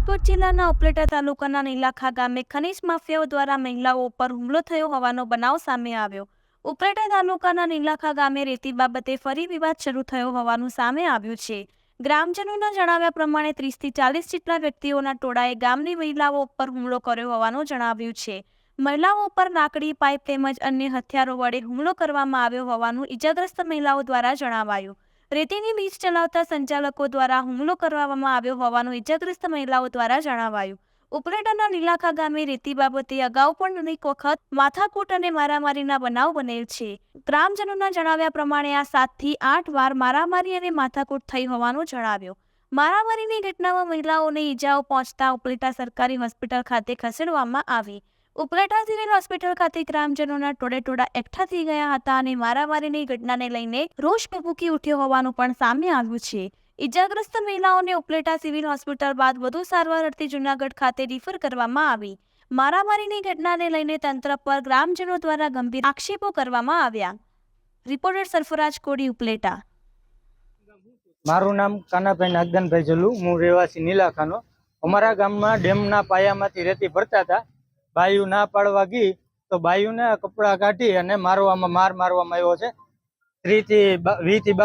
રાજકોટ જિલ્લાના ઉપલેટા તાલુકાના નીલાખા ગામે ખનીજ માફિયાઓ દ્વારા મહિલાઓ ઉપર હુમલો થયો હોવાનો બનાવ સામે આવ્યો. ઉપલેટા તાલુકાના નીલાખા ગામે રેતી બાબતે ફરી વિવાદ શરૂ થયો હોવાનું સામે આવ્યું છે. ગ્રામજનોના જણાવ્યા પ્રમાણે ત્રીસથી ચાલીસ જેટલા વ્યક્તિઓના ટોળાએ ગામની મહિલાઓ ઉપર હુમલો કર્યો હોવાનું જણાવ્યું છે. મહિલાઓ ઉપર લાકડી, પાઇપ તેમજ અન્ય હથિયારો વડે હુમલો કરવામાં આવ્યો હોવાનું ઇજાગ્રસ્ત મહિલાઓ દ્વારા જણાવાયું. રેતીની લીજ ચલાવતા સંચાલકો દ્વારા હુમલો કરવામાં આવ્યો હોવાનું ઇજાગ્રસ્ત મહિલાઓ દ્વારા જણાવાયું. ઉપલેટાના લીલાખા ગામે રેતી બાબતે અગાઉ પણ અનેક વખત માથાકૂટ અને મારામારીના બનાવ બનેલ છે. ગ્રામજનોના જણાવ્યા પ્રમાણે આ સાતથી આઠ વાર મારામારી અને માથાકૂટ થઈ હોવાનું જણાવ્યું. મારામારીની ઘટનામાં મહિલાઓને ઈજાઓ પહોંચતા ઉપલેટા સરકારી હોસ્પિટલ ખાતે ખસેડવામાં આવી. ઉપલેટા સિવિલ હોસ્પિટલ ખાતે ગ્રામજનોના ટોળે એકઠા થઈ ગયા હતા અને મારામારીની ઘટનાને લઈને રોષ ભભૂકી ઉઠ્યો હોવાનું પણ સામે આવ્યું છે. ઇજાગ્રસ્ત મહિલાઓને ઉપલેટા સિવિલ હોસ્પિટલ બાદ વધુ સારવાર અર્થે જૂનાગઢ ખાતે રિફર કરવામાં આવી. મારામારીની ઘટનાને લઈને તંત્ર પર ગ્રામજનો દ્વારા ગંભીર આક્ષેપો કરવામાં આવ્યા. રિપોર્ટર સરફરાજ કોડી, ઉપલેટા. મારું નામ કાનાભાઈ નાગદાનભાઈ જલ્લુ હું રહેવાસી નીલાખાનો. અમારા ગામમાં ડેમના પાયામાંથી રેતી ભરતા હતા. બાયુ ના પાડવા ગઈ તો બાયુને કપડા કાઢી અને મારવામાં માર મારવામાં આવ્યો છે. ત્રીથી વીથી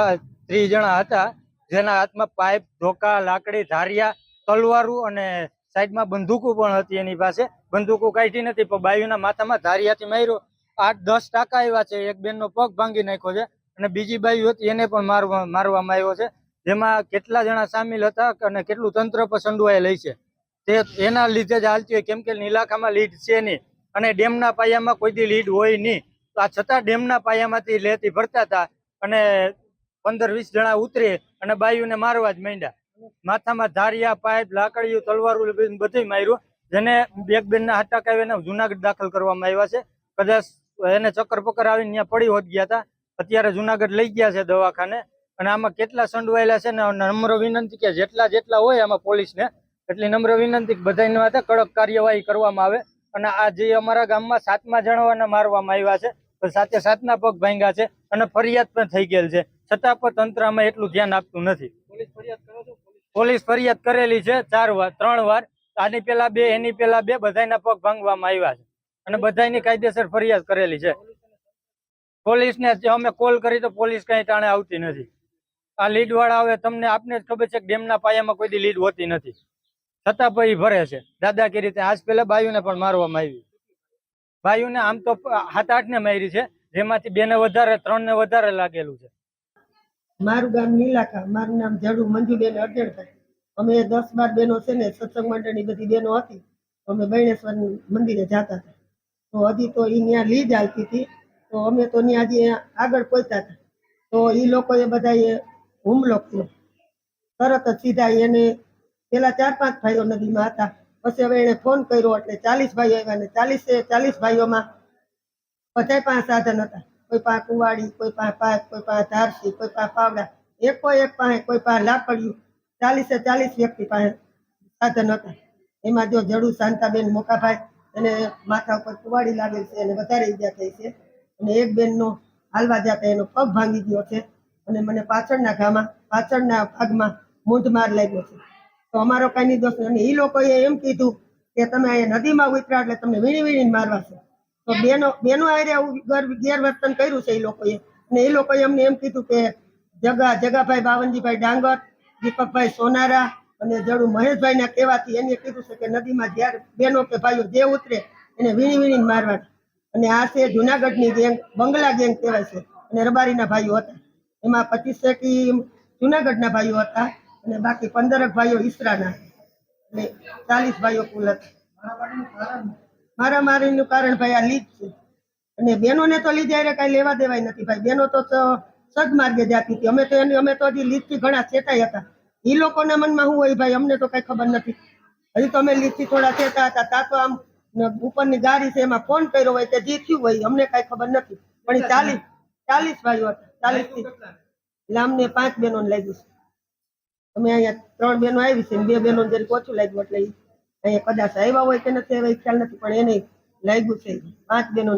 ત્રીસ જણા હતા, જેના હાથમાં પાઇપ, ધોકા, લાકડી, ધારિયા, તલવારું અને સાઈડમાં બંદૂકો પણ હતી એની પાસે. બંદૂકો કાઢી નથી, પણ બાયુના માથામાં ધારિયાથી માર્યો. આઠ, દસ ટાકા આવ્યા છે, એક બેનનો પગ ભાંગી નાખ્યો છે અને બીજી બાયુ હતી, એને પણ મારવા, મારવામાં આવ્યો છે. જેમાં કેટલા જણા સામેલ હતા અને કેટલું તંત્ર પર સંડવાયેલ છે. તે એના લીધે જ હાલતી હોય. કેમ કે નીલાખામાં લીડ છે નહીં. અને ડેમના પાયામાં કોઈ દી લીડ હોય નહીં. તો આ છતાં ડેમના પાયામાંથી લેતી ભરતા હતા અને પંદર વીસ જણા ઉતરે અને બાયુને મારવા જ માંડ્યા. માથામાં ધારિયા, પાઇપ, લાકડીયું, તલવારું બધું માર્યું. જેને બેગ બેનના હાથ ટાકાવીને જુનાગઢ દાખલ કરવામાં આવ્યા છે. કદાચ એને ચક્કર પકર આવીને ત્યાં પડી હોત ગયા હતા અત્યારે જુનાગઢ લઈ ગયા છે દવાખાને. અને આમાં કેટલા સંડવાયેલા છે ને નમ્ર વિનંતી કે જેટલા જેટલા હોય આમાં પોલીસને એટલી નમ્ર વિનંતી બધાની માટે કડક કાર્યવાહી કરવામાં આવે અને આ જે અમારા ગામમાં સાતમા જણાવાના મારવામાં આવ્યા છે સાથે સાતના પગ ભાંગ્યા છે અને ફરિયાદ પણ થઈ ગયેલ છે. છતાં પણ તંત્રમાં એટલું ધ્યાન આપતું નથી. પોલીસ ફરિયાદ કરેલી છે ચાર વાર ત્રણ વાર. આની પેલા બે એની પેલા બે બધાના પગ ભાંગવામાં આવ્યા છે. અને બધાની કાયદેસર ફરિયાદ કરેલી છે. પોલીસને અમે કોલ કરી તો પોલીસ કઈ ટાણે આવતી નથી. આ લીડ વાળા હવે તમને આપને જ ખબર છે કે ડેમના પાયામાં કોઈ લીડ હોતી નથી. છતાં પણ એ ભરે છે. દાદાગીરી રીતે આજ પેલા બાયુને પણ મારવામાં આવી. બાયુને આમ તો સાત આઠ ને મારી છે, જેમાંથી બે ને વધારે ત્રણ ને વધારે લાગેલું છે. મારું ગામ નીલાકા મારું નામ જડુ મંજુબેન થાય અમે દસ બાર બહેનો છે ને, સત્સંગ મંડળની બધી બહેનો હતી. અમે બૈણેશ્વર મંદિરે જતા હતા. તો હજી તો એ ત્યાં લીજ આવતી હતી. તો અમે તો ત્યાં હજી આગળ પહોંચતા હતા. તો એ લોકોએ બધાએ હુમલો કર્યો. તરત જ સીધા એને પેલા ચાર પાંચ ભાઈઓ નદીમાં હતા. પછી હવે એને ફોન કર્યો એટલે ચાલીસ ભાઈઓ આવ્યા ને ચાલીસ ચાલીસ ભાઈઓમાં બધા પાંચ સાધન હતા. કોઈ પાસે કુવાડી કોઈ પાસે પાઇપ, કોઈ પાસે ધારસી, કોઈ પાસે પાવડા એકો એક પાસે, કોઈ પાસે લાપડ્યું ચાલીસે ચાલીસ વ્યક્તિ પાસે સાધન હતા. એમાં જો જડુ શાંતાબેન મોકાભાઈ એને માથા ઉપર કુવાડી લાગેલ છે એને વધારે ઈજા થઈ છે. અને એક બેનનો હાલવા જતા એનો પગ ભાંગી ગયો છે અને મને પાછળના ઘામાં પાછળના ભાગમાં મૂંઢ માર લાગ્યો છે. તો અમારો કઈ નહીં દોષ અને એ લોકોએ એમ કીધું કે તમે અહીંયા નદીમાં ઉતરા એટલે તમને વીણી વીણીને મારવા છે. તો બેનો બેનો આરે આવું ગેરવર્તન કર્યું છે એ લોકોએ. અને એ લોકોએ અમને એમ કીધું કે જગા, જગાભાઈ બાવનજીભાઈ ડાંગર, દીપકભાઈ સોનારા અને જડું મહેશભાઈ ના કહેવાથી એને કીધું છે કે નદીમાં જ્યારે બેનો કે ભાઈઓ જે ઉતરે એને વીણી વીણીને મારવા અને આ છે જુનાગઢની ગેંગ, બંગલા ગેંગ કહેવાય છે. અને રબારીના ભાઈઓ હતા. એમાં પચીસ જુનાગઢ જુનાગઢના ભાઈઓ હતા. અને બાકી પંદરક ભાઈઓ ઈસરાના અને ચાલીસ ભાઈઓ કુલ હતા મારામારીનું કારણ ભાઈ આ લીધ છે. અને બહેનોને તો લીધે અરે કાંઈ લેવા દેવાય નથી ભાઈ. બહેનો તો સદમાર્ગે જાતી હતી. અમે તો એની, અમે તો હજી લીધથી ઘણા ચેતાઈ હતા. એ લોકોના મનમાં શું હોય ભાઈ? અમને તો કઈ ખબર નથી. હજી તો અમે લીધથી થોડા ચેતા હતા. તા તો આમ ઉપરની ગાડી છે એમાં ફોન કર્યો હોય કે જે થયું હોય, અમને કાંઈ ખબર નથી. પણ ચાલીસ ચાલીસ ભાઈઓ હતા. ચાલીસ અમને પાંચ બહેનોને લાગ્યું છે અમે અહીંયા ત્રણ બહેનો આવી છે બે બહેનો જરીક ઓછું લાગ્યું, એટલે અહીંયા કદાચ આવ્યા હોય કે નથી આવ્યા એ ખ્યાલ નથી, પણ એને લાગ્યું છે. પાંચ બહેનો